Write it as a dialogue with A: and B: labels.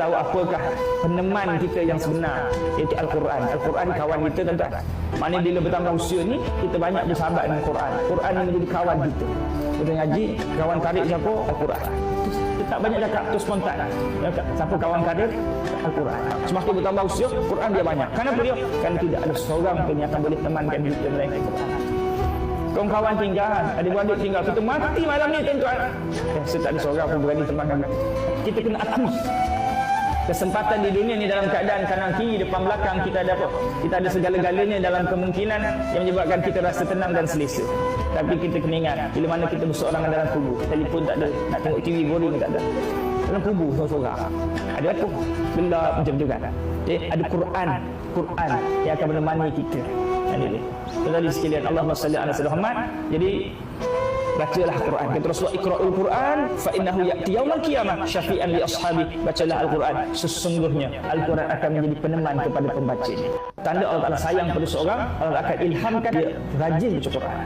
A: tahu apakah peneman kita yang sebenar iaitu Al-Quran. Al-Quran kawan kita tuan-tuan. Mana bila bertambah usia ni kita banyak bersahabat dengan Quran. Quran ni menjadi kawan kita. Kita ngaji kawan karib siapa? Al-Quran. Tak banyak cakap tu spontan. Siapa kawan karib? Al-Quran. Semakin bertambah usia, Quran dia banyak. Kenapa dia? Kerana tidak ada seorang pun yang akan boleh temankan kita melainkan Quran. Kawan-kawan tinggal, adik-beradik tinggal. Kita mati malam ni tuan-tuan. Eh, saya tak ada seorang pun berani temankan. Kita kena akui kesempatan di dunia ni dalam keadaan kanan kiri depan belakang kita ada apa? Kita ada segala-galanya dalam kemungkinan yang menyebabkan kita rasa tenang dan selesa. Tapi kita kena ingat bila mana kita berseorangan dalam kubur telefon tak ada nak tengok TV boring tak ada. Dalam kubur seorang-seorang. Ada apa? Benda macam tu kan? Okay? ada Quran. Quran yang akan menemani kita. Ini tadi sekalian Allahumma salli ala Muhammad. Jadi bacalah Quran. Kata Rasulullah ikra'ul Quran. Fa innahu ya'ti yaumal qiyamah. Syafi'an li ashabi. Bacalah Al-Quran. Sesungguhnya Al-Quran akan menjadi peneman kepada pembacanya tanda Allah Taala sayang pada seorang Allah akan ilhamkan dia rajin baca Quran